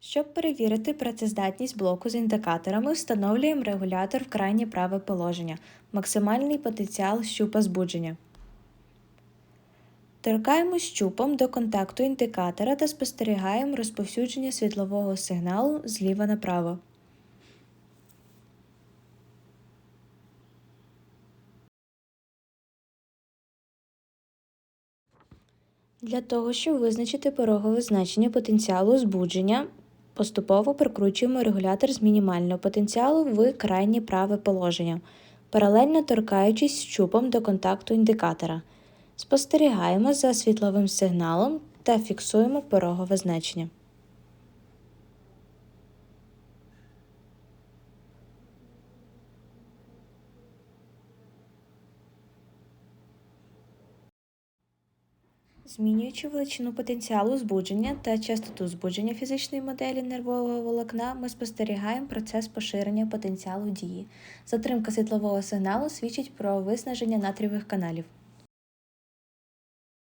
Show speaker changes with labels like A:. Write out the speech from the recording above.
A: Щоб перевірити працездатність блоку з індикаторами, встановлюємо регулятор в крайнє праве положення, максимальний потенціал щупа збудження. Торкаємо щупом до контакту індикатора та спостерігаємо розповсюдження світлового сигналу зліва направо. Для того, щоб визначити порогове значення потенціалу збудження, поступово прикручуємо регулятор з мінімального потенціалу в крайнє праве положення, паралельно торкаючись щупом до контакту індикатора. Спостерігаємо за світловим сигналом та фіксуємо порогове значення. Змінюючи величину потенціалу збудження та частоту збудження фізичної моделі нервового волокна, ми спостерігаємо процес поширення потенціалу дії. Затримка світлового сигналу свідчить про виснаження натрієвих каналів.